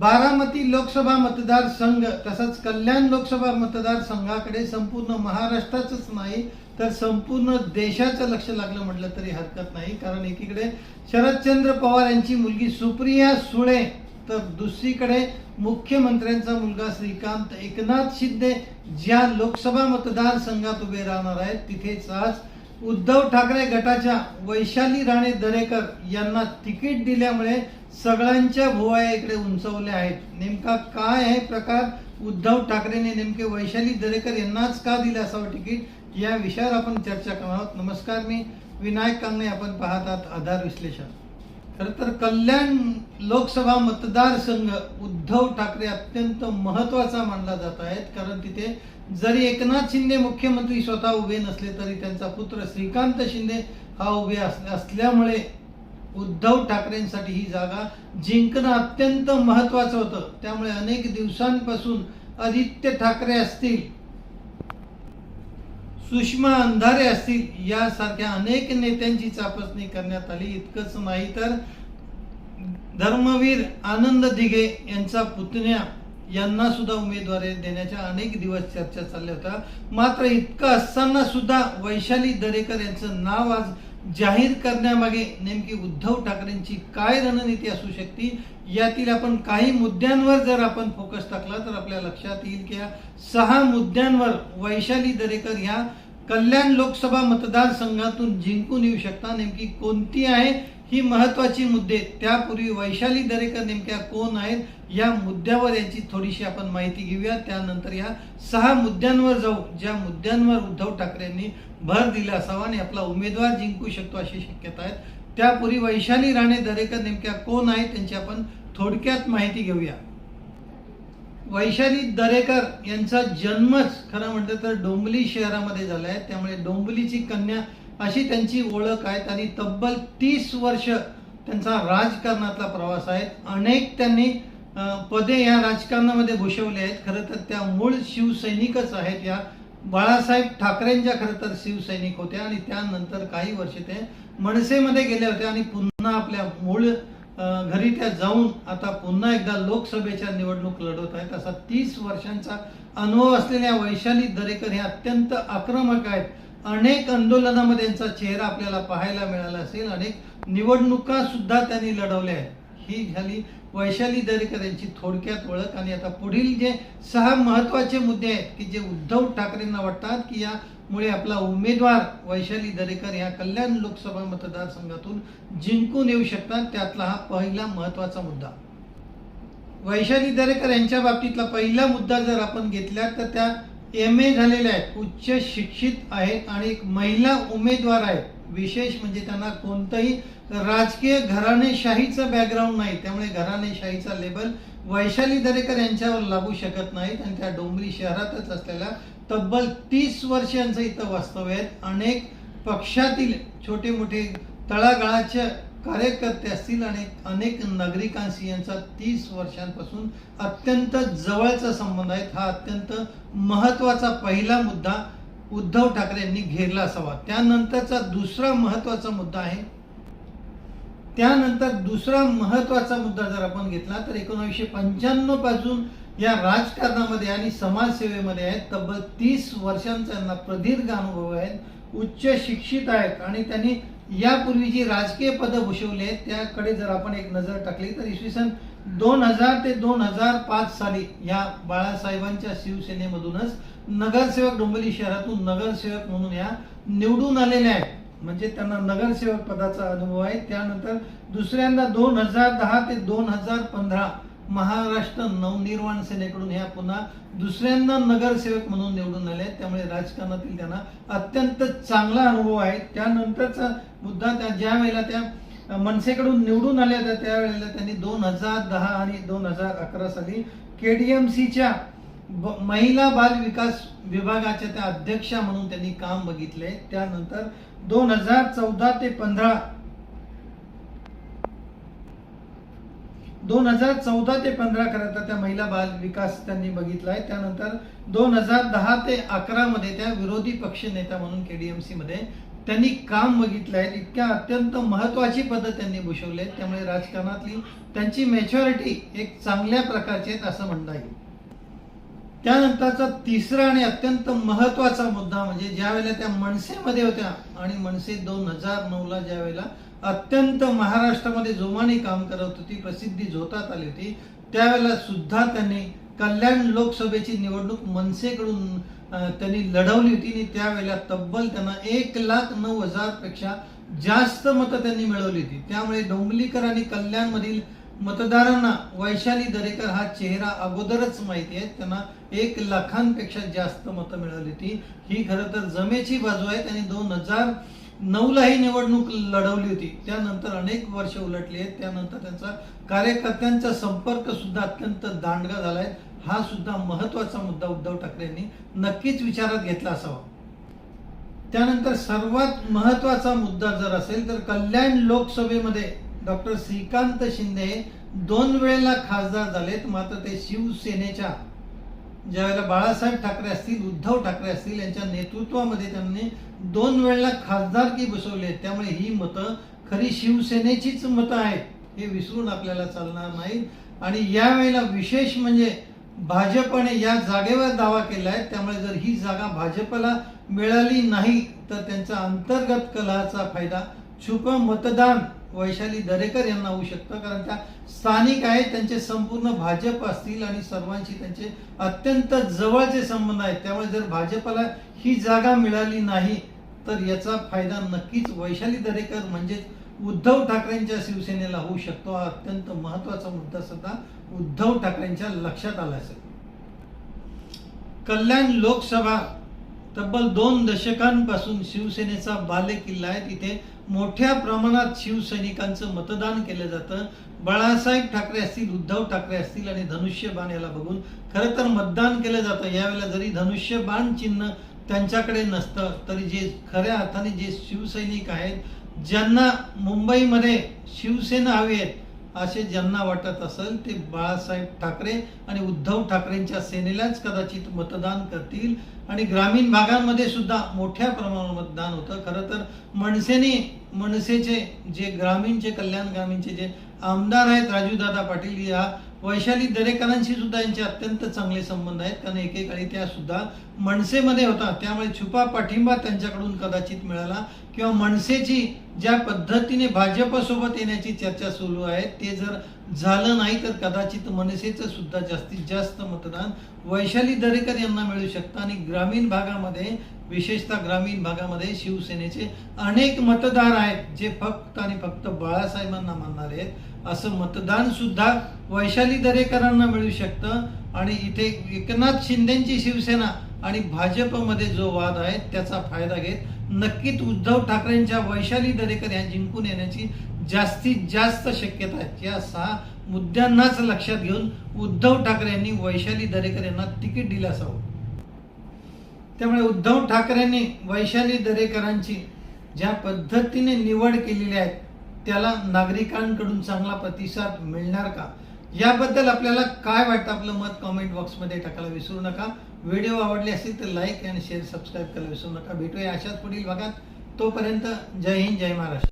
बारामती लोकसभा मतदारसंघ तसंच कल्याण लोकसभा मतदारसंघाकडे संपूर्ण महाराष्ट्राचंच नाही तर संपूर्ण देशाचं लक्ष लागलं म्हटलं तरी हरकत नाही. कारण एकीकडे शरदचंद्र पवार यांची मुलगी सुप्रिया सुळे तर दुसरीकडे मुख्यमंत्र्यांचा मुलगा श्रीकांत एकनाथ शिंदे ज्या लोकसभा मतदारसंघात उभे राहणार आहेत तिथेच आज उद्धव ठाकरे गटाच्या वैशाली राणे दरेकर यांना तिकीट दिल्यामुळे सगळ्यांच्या भुवया इकडे उंचवल्या आहेत. नेमका काय आहे प्रकार? उद्धव ठाकरेने नेमके वैशाली दरेकर यांनाच का दिलं असावं तिकीट? या विषयावर आपण चर्चा करणार आहोत. नमस्कार मी विनायक कांगणे. आपण पाहत आहात आधार विश्लेषण. खरं तर कल्याण लोकसभा मतदारसंघ उद्धव ठाकरे अत्यंत महत्त्वाचा मानला जात आहेत. कारण तिथे जरी एकनाथ शिंदे मुख्यमंत्री स्वतः उभे नसले तरी त्यांचा पुत्र श्रीकांत शिंदे हा उभे अस- असल्यामुळे उद्धव ठाकरेंसाठी ही जागा जिंकणं अत्यंत महत्वाचं होतं. त्यामुळे अनेक दिवसांपासून आदित्य ठाकरे असतील सुषमा अंधारे असतील यासारख्या अनेक नेत्यांची चापसणी करण्यात आली. इतकंच नाही तर धर्मवीर आनंद दिघे यांचा पुतण्या यांना सुद्धा उमेदवारी देण्याच्या अनेक दिवस चर्चा चालल्या होत्या. मात्र इतकं असताना सुद्धा वैशाली दरेकर यांचं नाव आज जाहीर करण्यामागे नेमकी उद्धव ठाकरेंची काय रणनीती असू शकते? यातील आपण काही मुद्द्यांवर जर आपण फोकस टाकला तर आपल्या लक्षात येईल की या सहा मुद्द्यांवर वैशाली दरेकर ह्या कल्याण लोकसभा मतदारसंघातून जिंकून येऊ शकता. नेमकी कोणती आहे ही महत्वाची मुद्दे त्यापूर्वी वैशाली दरेकर नेमक्या कोण आहेत या मुद्द्यावर यांची थोडीशी आपण माहिती घेऊया. त्यानंतर या सहा मुद्द्यांवर जाऊ ज्या मुद्द्यांवर उद्धव ठाकरेंनी भर दिला असावा आणि आपला उमेदवार जिंकू शकतो अशी शक्यता आहे. त्यापूर्वी वैशाली राणे दरेकर नेमक्या कोण आहेत त्यांची आपण थोडक्यात माहिती घेऊया. वैशाली दरेकर यांचा जन्मच खरं म्हटलं तर डोंबली शहरामध्ये झाला आहे. त्यामुळे डोंबलीची कन्या अशी त्यांची ओळख आहे आणि तब्बल तीस वर्ष त्यांचा राजकारणातला प्रवास आहे. अनेक त्यांनी पदे या राजकारणामध्ये भूषवले आहेत. खरं तर त्या मूळ शिवसैनिकच आहेत या. बाळासाहेब ठाकरेंच्या खरं तर शिवसैनिक होत्या आणि त्यानंतर काही वर्ष ते मनसेमध्ये गेले होते आणि पुन्हा आपल्या मूळ घरी त्या जाऊन आता पुन्हा एकदा लोकसभेच्या निवडणूक लढवत आहेत. असा तीस वर्षांचा अनुभव असलेल्या वैशाली दरेकर हे अत्यंत आक्रमक आहेत. अनेक आंदोलनामध्ये यांचा चेहरा आपल्याला पाहायला मिळाला असेल. अनेक निवडणुका सुद्धा त्यांनी लढवल्या आहेत. ही झाली वैशाली दरेकर यांची थोडक्यात ओळख आणि आता पुढील जे सहा महत्त्वाचे मुद्दे आहेत की जे उद्धव ठाकरेंना वाटतात की यामुळे आपला उमेदवार वैशाली दरेकर या कल्याण लोकसभा मतदारसंघातून जिंकून येऊ शकतात त्यातला हा पहिला महत्त्वाचा मुद्दा. वैशाली दरेकर यांच्या बाबतीतला पहिला मुद्दा जर आपण घेतला तर त्या एम ए झालेल्या आहेत उच्च शिक्षित आहेत आणि एक महिला उमेदवार आहेत. विशेष म्हणजे त्यांना कोणतंही राजकीय घराणेशाहीचं बॅकग्राऊंड नाही. त्यामुळे घराणेशाहीचा लेबल वैशाली दरेकर यांच्यावर लागू शकत नाहीत आणि त्या डोंबरी शहरातच असलेल्या तब्बल तीस वर्षांचं इथं वास्तव्य आहेत अनेक पक्षातील छोटे मोठे तळागाळाचे कार्यकर्ते असतील आणि अनेक नागरिकांशी यांचा तीस वर्षांपासून अत्यंत जवळचा संबंध आहे. हा अत्यंत महत्त्वाचा पहिला मुद्दा उद्धव ठाकरे यांनी घेरला असावा. त्यानंतरचा दुसरा महत्त्वाचा मुद्दा आहे. त्यानंतर दुसरा महत्त्वाचा मुद्दा जर आपण घेतला तर एकोणीसशे पंच्याण्णवपासून या राजकारणामध्ये आणि समाजसेवेमध्ये आहेत. तब्बल तीस वर्षांचा यांना प्रदीर्घ अनुभव आहेत. उच्च शिक्षित आहेत आणि त्यांनी यापूर्वी जी राजकीय पदं भूषवली आहेत त्याकडे जर आपण एक नजर टाकली तर इसवी सन दोन हजार ते दोन हजार पाच साली या बाळासाहेबांच्या शिवसेनेमधूनच नगरसेवक डोंबिवली शहरातून नगरसेवक म्हणून या निवडून आलेल्या आहेत. म्हणजे त्यांना नगरसेवक पदाचा अनुभव आहे. त्यानंतर दुसऱ्यांदा दोन हजार दहा ते दोन हजार पंधरा महाराष्ट्र नवनिर्माण सेनेकडून ह्या पुन्हा दुसऱ्यांदा नगरसेवक म्हणून निवडून आले आहेत. त्यामुळे राजकारणातील त्यांना अत्यंत चांगला अनुभव आहे. त्यानंतरचा मुद्दा त्या ज्या वेळेला त्या मनसेकडून निवडून आल्या होत्या त्यावेळेला त्यांनी दोन हजार दहा आणि दोन हजार अकरा साली केडीएमसीच्या महिला बाल विकास विभागाच्या त्या अध्यक्षा म्हणून त्यांनी काम बघितले. त्यानंतर दोन हजार चौदा ते पंधरा दोन हजार चौदा ते पंधरा खरं तर त्या महिला बाल विकास त्यांनी बघितला आहे. त्यानंतर दोन हजार दहा ते अकरा मध्ये त्या विरोधी पक्ष नेता म्हणून केडीएमसी मध्ये त्यांनी काम बघितलं आहे इतक्या अत्यंत महत्वाची पद्धत त्यांनी भूषवली आहेत त्यामुळे राजकारणातली त्यांची मॅच्युरिटी एक चांगल्या प्रकारची आहेत असं म्हणता येईल. त्यानंतरचा तिसरा आणि अत्यंत महत्त्वाचा मुद्दा म्हणजे ज्या वेळेला त्या मनसेमध्ये होत्या आणि मनसे दोन हजार नऊला ज्या वेळेला अत्यंत महाराष्ट्रामध्ये जोमाने काम करत होती प्रसिद्धी झोतात आली होती त्यावेळेला सुद्धा त्यांनी कल्याण लोकसभेची निवडणूक मनसेकडून त्यांनी लढवली होती आणि त्यावेळेला तब्बल त्यांना एक लाख नऊ हजारपेक्षा जास्त मतं त्यांनी मिळवली होती. त्यामुळे डोंबलीकर आणि कल्याणमधील मतदारांना वैशाली दरेकर हा चेहरा अगोदरच माहिती आहे. त्यांना एक लाखांपेक्षा जास्त मतं मिळवली होती. ही खरं तर जमेची बाजू आहे. त्यांनी दोन हजार नऊला ही निवडणूक लढवली होती. त्यानंतर अनेक वर्ष उलटली आहेत. त्यानंतर त्यांचा कार्यकर्त्यांचा संपर्क सुद्धा अत्यंत दांडगा झालाय. हा सुद्धा महत्त्वाचा मुद्दा उद्धव ठाकरेंनी नक्कीच विचारात घेतला असावा. त्यानंतर सर्वात महत्त्वाचा मुद्दा जर असेल तर कल्याण लोकसभेमध्ये डॉक्टर श्रीकांत शिंदे हे दोन वेळेला खासदार झालेत मात्र ते शिवसेनेच्या. ज्यावेळेला बाळासाहेब ठाकरे असतील उद्धव ठाकरे असतील यांच्या नेतृत्वामध्ये त्यांनी दोन वेळेला खासदारकी बसवली आहे. त्यामुळे ही मतं खरी शिवसेनेचीच मतं आहेत हे विसरून आपल्याला चालणार नाही आणि यावेळेला विशेष म्हणजे भाजपने या जागेवर दावा केला आहे त्यामुळे जर ही जागा भाजपला मिळाली नाही तर त्यांचा अंतर्गत कलहाचा फायदा छुप मतदान वैशाली दरेकर यांना होऊ शकतं. कारण त्या स्थानिक आहेत त्यांचे संपूर्ण भाजप असतील आणि सर्वांशी त्यांचे अत्यंत जवळचे संबंध आहेत. त्यामुळे जर भाजपला ही जागा मिळाली नाही तर याचा फायदा नक्कीच वैशाली दरेकर म्हणजेच उद्धव ठाकरेंच्या शिवसेनेला होऊ शकतो. हा अत्यंत महत्त्वाचा मुद्दा सुद्धा उद्धव ठाकरेंच्या लक्षात आलं असेल. कल्याण लोकसभा तब्बल दोन दशकांपासून शिवसेनेचा बाले किल्ला आहे. तिथे मोठ्या प्रमाणात शिवसैनिकांचं मतदान केलं जातं. बाळासाहेब ठाकरे असतील उद्धव ठाकरे असतील आणि धनुष्यबाण याला बघून खरं तर मतदान केलं जातं. यावेळेला जरी धनुष्यबाण चिन्ह त्यांच्याकडे नसतं तरी जे खऱ्या अर्थाने जे शिवसैनिक आहेत ज्यांना मुंबईमध्ये शिवसेना हवी आहेत असे ज्यांना वाटत असेल ते बाळासाहेब ठाकरे आणि उद्धव ठाकरेंच्या सेनेलाच कदाचित मतदान करतील. आणि ग्रामीण भागांमध्ये सुद्धा मोठ्या प्रमाणावर मतदान होतं. खरं तर मनसेने मनसेचे जे ग्रामीणचे कल्याण ग्रामीणचे जे आमदार आहेत राजूदादा पाटील या वैशाली दरेकरांशी सुद्धा यांचे अत्यंत चांगले संबंध आहेत. कारण एकेकाळी त्या सुद्धा मनसेमध्ये होता. त्यामुळे छुपा पाठिंबा त्यांच्याकडून कदाचित मिळाला. किंवा मनसेची ज्या पद्धतीने भाजपसोबत येण्याची चर्चा सुरू आहे ते जर झालं नाही तर कदाचित मनसेचं सुद्धा जास्तीत जास्त मतदान वैशाली दरेकर यांना मिळू शकतं. आणि ग्रामीण भागामध्ये विशेषतः ग्रामीण भागामध्ये शिवसेनेचे अनेक मतदार आहेत जे फक्त आणि फक्त बाळासाहेबांना मानणार आहेत. असं मतदान सुद्धा वैशाली दरेकरांना मिळू शकतं. आणि इथे एकनाथ शिंदेची शिवसेना आणि भाजपमध्ये जो वाद आहे त्याचा फायदा घेत नक्कीच उद्धव ठाकरेंच्या वैशाली दरेकर या जिंकून येण्याची जास्तीत जास्त शक्यता आहे. या सहा मुद्द्यांनाच लक्षात घेऊन उद्धव ठाकरे यांनी वैशाली दरेकर यांना तिकीट दिलं असावं. त्यामुळे उद्धव ठाकरेंनी वैशाली दरेकरांची ज्या पद्धतीने निवड केलेली आहे त्याला नागरिकांकडून चांगला प्रतिसाद मिळणार का? याबद्दल आपल्याला काय वाटतं? आपलं मत कमेंट बॉक्समध्ये टाकायला विसरू नका. व्हिडिओ आवडले असतील तर लाईक आणि शेअर सबस्क्राईब करायला विसरू नका. भेटूया अशाच पुढील भागात. तोपर्यंत जय हिंद जय महाराष्ट्र.